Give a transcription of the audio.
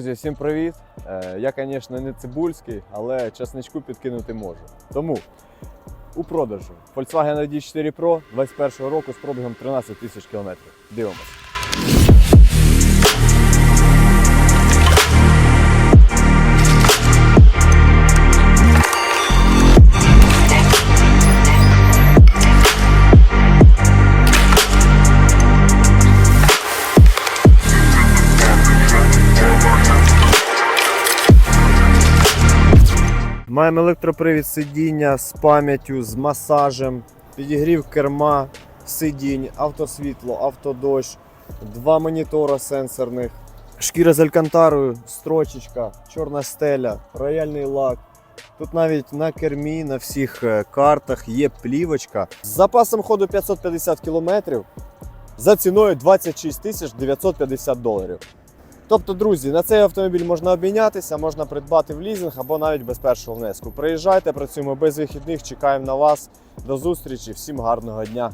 Друзі, всім привіт! Е, Я, звісно, не цибульський, але часничку підкинути можу. Тому у продажу Volkswagen ID 4 Pro 21 року з пробігом 13 тисяч кілометрів. Дивимось. Маємо електропривід сидіння з пам'яттю, з масажем, підігрів керма, сидінь, автосвітло, автодощ, два монітора сенсорних, шкіра з алькантарою, строчечка, чорна стеля, рояльний лак. Тут навіть на кермі, на всіх е, картах є плівочка з запасом ходу 550 км за ціною 26 тисяч 950 доларів. Тобто, друзі, на цей автомобіль можна обмінятися, можна придбати в лізинг або навіть без першого внеску. Приїжджайте, працюємо без вихідних, чекаємо на вас. До зустрічі, всім гарного дня!